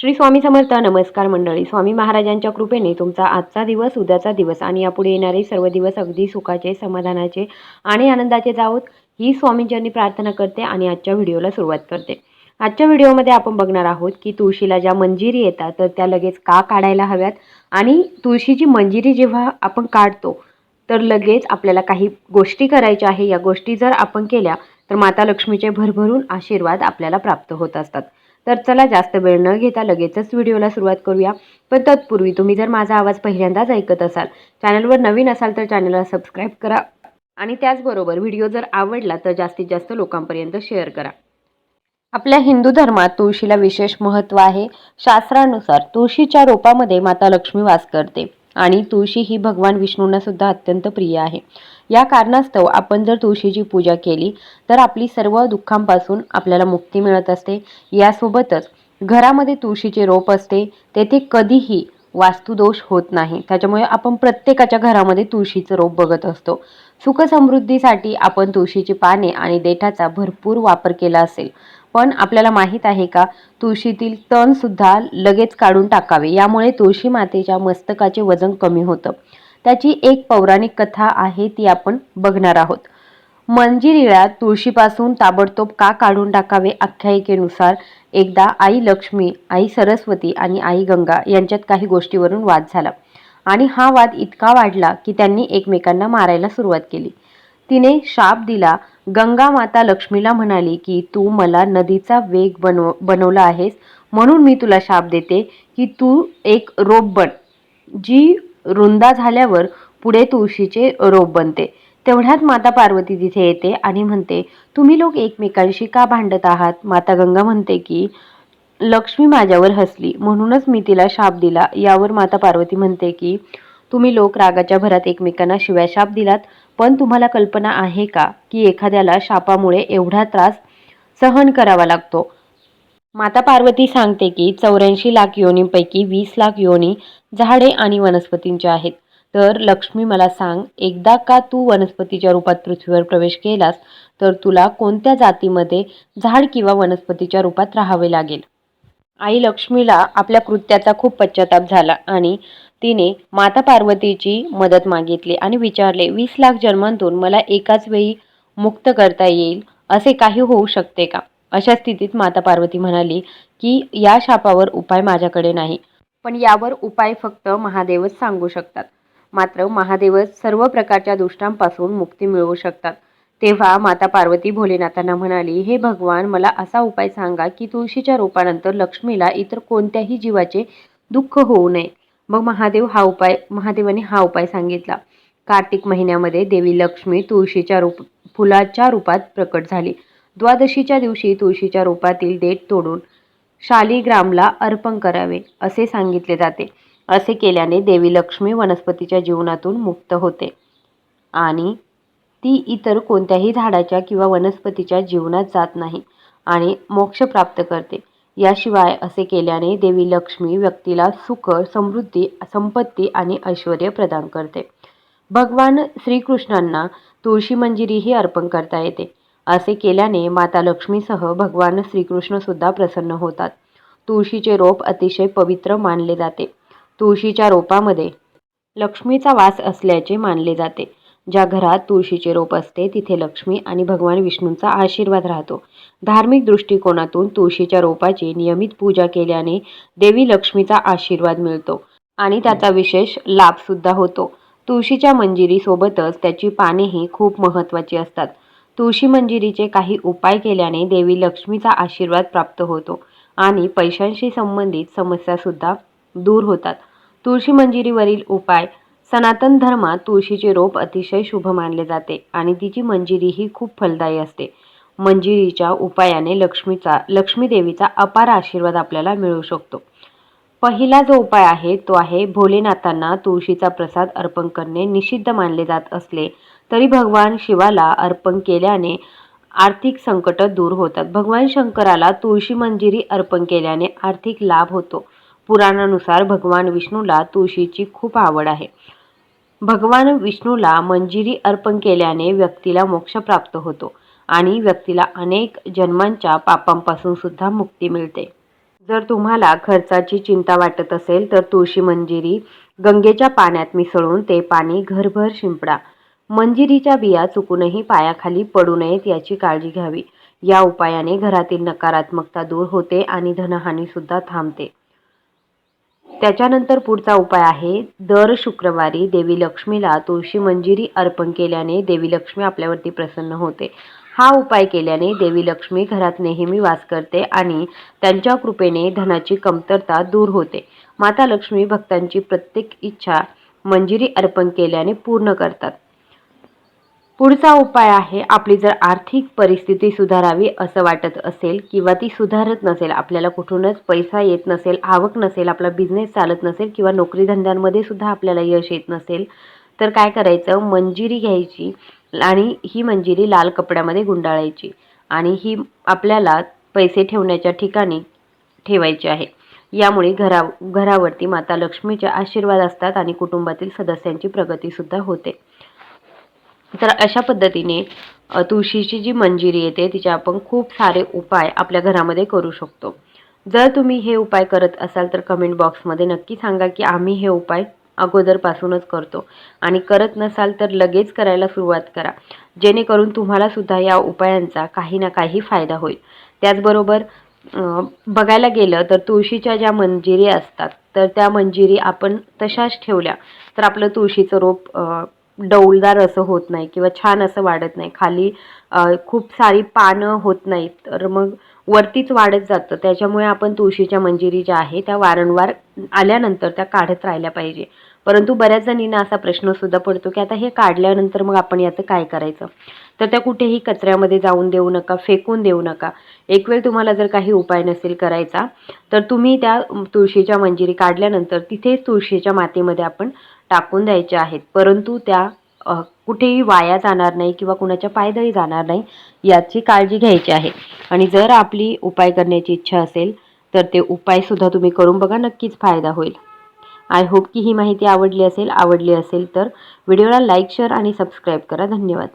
श्री स्वामी समर्थ नमस्कार मंडळी. स्वामी महाराजांच्या कृपेने तुमचा आजचा दिवस उद्याचा दिवस आणि यापुढे येणारे सर्व दिवस अगदी सुखाचे समाधानाचे आणि आनंदाचे जावोत. ही स्वामींच्यांनी प्रार्थना करते आणि आजच्या व्हिडिओला सुरुवात करते. आजच्या व्हिडिओमध्ये आपण बघणार आहोत की तुळशीला ज्या मंजिरी येतात तर त्या लगेच का काढायला हव्यात? आणि तुळशीची मंजिरी जेव्हा आपण काढतो तर लगेच आपल्याला काही गोष्टी करायच्या आहे. या गोष्टी जर आपण केल्या तर माता लक्ष्मीचे भरभरून आशीर्वाद आपल्याला प्राप्त होत असतात. तर चला जास्त वेळ न घेता लगेचच व्हिडिओला सुरुवात करूया. पण तत्पूर्वी तुम्ही जर माझा आवाज पहिल्यांदाच ऐकत असाल चॅनलवर नवीन असाल तर चॅनलला सबस्क्राईब करा. आणि त्याचबरोबर व्हिडिओ जर आवडला तर जास्तीत जास्त लोकांपर्यंत शेअर करा. आपल्या हिंदू धर्मात तुळशीला विशेष महत्त्व आहे. शास्त्रानुसार तुळशीच्या रोपामध्ये माता लक्ष्मी वास करते. आणि तुळशी ही भगवान विष्णूंना सुद्धा अत्यंत प्रिय आहे. या कारणास्तव आपण जर तुळशीची पूजा केली तर आपली सर्व दुःखांपासून आपल्याला मुक्ती मिळत असते. यासोबतच घरामध्ये तुळशीचे रोप असते तेथे कधीही वास्तुदोष होत नाही. त्याच्यामुळे आपण प्रत्येकाच्या घरामध्ये तुळशीचं रोप बघत असतो. सुखसमृद्धीसाठी आपण तुळशीची पाने आणि देठाचा भरपूर वापर केला असेल. पण आपल्याला माहीत आहे का तुळशीतील तण सुद्धा लगेच काढून टाकावे. यामुळे तुळशी मातेच्या मस्तकाचे वजन कमी होतं. त्याची एक पौराणिक कथा आहे ती आपण बघणार आहोत. मंजिरीला तुळशीपासून ताबडतोब का काढून टाकावे आख्यायिकेनुसार एकदा आई लक्ष्मी आई सरस्वती आणि आई गंगा यांच्यात काही गोष्टीवरून वाद झाला. आणि हा वाद इतका वाढला की त्यांनी एकमेकांना मारायला सुरुवात केली. तिने शाप दिला. गंगा माता लक्ष्मीला म्हणाली की तू मला नदीचा वेग बनव बनवला आहेस म्हणून मी तुला शाप देते की तू एक रोप बन जी रुंदा झाल्यावर पुढे तुळशीचे रोप बनते. तेवढ्यात माता पार्वती तिथे येते आणि म्हणते तुम्ही लोक एकमेकांशी का भांडत आहात? माता गंगा म्हणते की लक्ष्मी माझ्यावर हसली म्हणूनच मी तिला शाप दिला. यावर माता पार्वती म्हणते की तुम्ही लोक रागाच्या भरात एकमेकांना शिव्या शाप दिलात पण तुम्हाला कल्पना आहे का की एखाद्याला शापामुळे एवढा त्रास सहन करावा लागतो? माता पार्वती सांगते की चौऱ्याऐंशी लाख योनींपैकी वीस लाख योनी झाडे आणि वनस्पतींच्या आहेत. तर लक्ष्मी मला सांग एकदा का तू वनस्पतीच्या रूपात पृथ्वीवर प्रवेश केलास तर तुला कोणत्या जातीमध्ये झाड किंवा वनस्पतीच्या रूपात राहावे लागेल? आई लक्ष्मीला आपल्या कृत्याचा खूप पश्चाताप झाला आणि तिने माता पार्वतीची मदत मागितली आणि विचारले वीस लाख जन्मांतून मला एकाच वेळी मुक्त करता येईल असे काही होऊ शकते का? अशा स्थितीत माता पार्वती म्हणाली की या शापावर उपाय माझ्याकडे नाही. पण यावर उपाय फक्त महादेवच सांगू शकतात. मात्र महादेवच सर्व प्रकारच्या दुष्टांपासून मुक्ती मिळवू शकतात. तेव्हा माता पार्वती भोलेनाथांना म्हणाली हे भगवान मला असा उपाय सांगा की तुळशीच्या रोपानंतर लक्ष्मीला इतर कोणत्याही जीवाचे दुःख होऊ नये. मग महादेव हा उपाय महादेवाने हा उपाय सांगितला. कार्तिक महिन्यामध्ये देवी लक्ष्मी तुळशीच्या रूप फुलाच्या रूपात प्रकट झाली. द्वादशीच्या दिवशी तुळशीच्या रूपातील देठ तोडून शालिग्रामला अर्पण करावे असे सांगितले जाते. असे केल्याने देवी लक्ष्मी वनस्पतीच्या जीवनातून मुक्त होते. आणि ती इतर कोणत्याही झाडाच्या किंवा वनस्पतीच्या जीवनात जात नाही आणि मोक्ष प्राप्त करते. याशिवाय असे केल्याने देवी लक्ष्मी व्यक्तीला सुख समृद्धी संपत्ती आणि ऐश्वर प्रदान करते. भगवान श्रीकृष्णांना तुळशी मंजिरीही अर्पण करता येते. असे केल्याने माता लक्ष्मीसह भगवान श्रीकृष्णसुद्धा प्रसन्न होतात. तुळशीचे रोप अतिशय पवित्र मानले जाते. तुळशीच्या रोपामध्ये लक्ष्मीचा वास असल्याचे मानले जाते. ज्या घरात तुळशीचे रोप असते तिथे लक्ष्मी आणि भगवान विष्णूंचा आशीर्वाद राहतो. धार्मिक दृष्टिकोनातून तुळशीच्या रोपाची नियमित पूजा केल्याने देवी लक्ष्मीचा आशीर्वाद मिळतो आणि त्याचा विशेष लाभसुद्धा होतो. तुळशीच्या मंजिरीसोबतच त्याची पानेही खूप महत्त्वाची असतात. तुळशी मंजिरीचे काही उपाय केल्याने देवी लक्ष्मीचा आशीर्वाद प्राप्त होतो आणि पैशांशी संबंधित समस्यासुद्धा दूर होतात. तुळशी मंजिरीवरील उपाय सनातन धर्मात तुळशीचे रोप अतिशय शुभ मानले जाते आणि तिची मंजिरी ही खूप फलदायी असते. मंजिरीच्या उपायाने लक्ष्मीचा लक्ष्मी देवीचा अपार आशीर्वाद आपल्याला मिळू शकतो. पहिला जो उपाय आहे तो आहे भोलेनाथांना तुळशीचा प्रसाद अर्पण करणे निषिद्ध मानले जात असले तरी भगवान शिवाला अर्पण केल्याने आर्थिक संकट दूर होतात. भगवान शंकराला तुळशी मंजिरी अर्पण केल्याने आर्थिक लाभ होतो. पुराणानुसार भगवान विष्णूला तुळशीची खूप आवड आहे. भगवान विष्णूला मंजिरी अर्पण केल्याने व्यक्तीला मोक्ष प्राप्त होतो आणि व्यक्तीला अनेक जन्मांच्या पापांपासून सुद्धा मुक्ती मिळते. जर तुम्हाला खर्चाची चिंता वाटत असेल तर तुळशी मंजिरी गंगेच्या पाण्यात मिसळून ते पाणी घरभर शिंपडा. मंजिरीच्या बिया चुकूनही पायाखाली पडू नयेत याची काळजी घ्यावी. या उपायाने घरातील नकारात्मकता दूर होते आणि धनहानीसुद्धा थांबते. त्याच्यानंतर पुढचा उपाय आहे दर शुक्रवारी देवी लक्ष्मीला तुळशी मंजिरी अर्पण केल्याने देवी लक्ष्मी आपल्यावरती प्रसन्न होते. हा उपाय केल्याने देवी लक्ष्मी घरात नेहमी वास करते आणि त्यांच्या कृपेने धनाची कमतरता दूर होते. माता लक्ष्मी भक्तांची प्रत्येक इच्छा मंजिरी अर्पण केल्याने पूर्ण करतात. पुढचा उपाय आहे आपली जर आर्थिक परिस्थिती सुधारावी असं वाटत असेल किंवा ती सुधारत नसेल आपल्याला कुठूनच पैसा येत नसेल आवक नसेल आपला बिझनेस चालत नसेल किंवा नोकरी धंद्यांमध्ये सुद्धा आपल्याला यश येत नसेल तर काय करायचं? मंजिरी घ्यायची आणि ही मंजिरी लाल कपड्यामध्ये गुंडाळायची आणि ही आपल्याला पैसे ठेवण्याच्या ठिकाणी ठेवायची आहे. यामुळे घरा घरावरती माता लक्ष्मीचे आशीर्वाद असतात आणि कुटुंबातील सदस्यांची प्रगतीसुद्धा होते. तर अशा पद्धतीने तुळशीची जी मंजिरी येते तिचे आपण खूप सारे उपाय आपल्या घरामध्ये करू शकतो. जर तुम्ही हे उपाय करत असाल तर कमेंट बॉक्समध्ये नक्की सांगा की आम्ही हे उपाय अगोदरपासूनच करतो. आणि करत नसाल तर लगेच करायला सुरुवात करा. जेणेकरून तुम्हाला सुद्धा या उपायांचा काही ना काही फायदा होईल. त्याचबरोबर बघायला गेलं तर तुळशीच्या ज्या मंजिरी असतात तर त्या मंजिरी आपण तशाच ठेवल्या तर आपलं तुळशीचं रोप डौलदार असं होत नाही किंवा छान असं वाढत नाही. खाली खूप सारी पानं होत नाहीत. तर मग वरतीच वाढत जातं. त्याच्यामुळे आपण तुळशीच्या मंजिरी ज्या आहे त्या वारंवार आल्यानंतर त्या काढत राहिल्या पाहिजे. परंतु बऱ्याच जणींना असा प्रश्न सुद्धा पडतो की आता हे काढल्यानंतर मग आपण याचं काय करायचं? तर त्या कुठेही कचऱ्यामध्ये जाऊन देऊ नका फेकून देऊ नका. एक वेळ तुम्हाला जर काही उपाय नसेल करायचा तर तुम्ही त्या तुळशीच्या मंजिरी काढल्यानंतर तिथेच तुळशीच्या मातीमध्ये आपण टाकून द्यायच्या आहेत. परंतु त्या कुठेही वाया जाणार नाही किंवा कुणाच्या पायदळी जाणार नाही याची काळजी घ्यायची आहे. आणि जर आपली उपाय करण्याची इच्छा असेल तर ते उपायसुद्धा तुम्ही करून बघा नक्कीच फायदा होईल. आय होप की ही माहिती आवडली असेल आवडली असेल तर व्हिडिओला लाईक शेअर आणि सबस्क्राईब करा. धन्यवाद.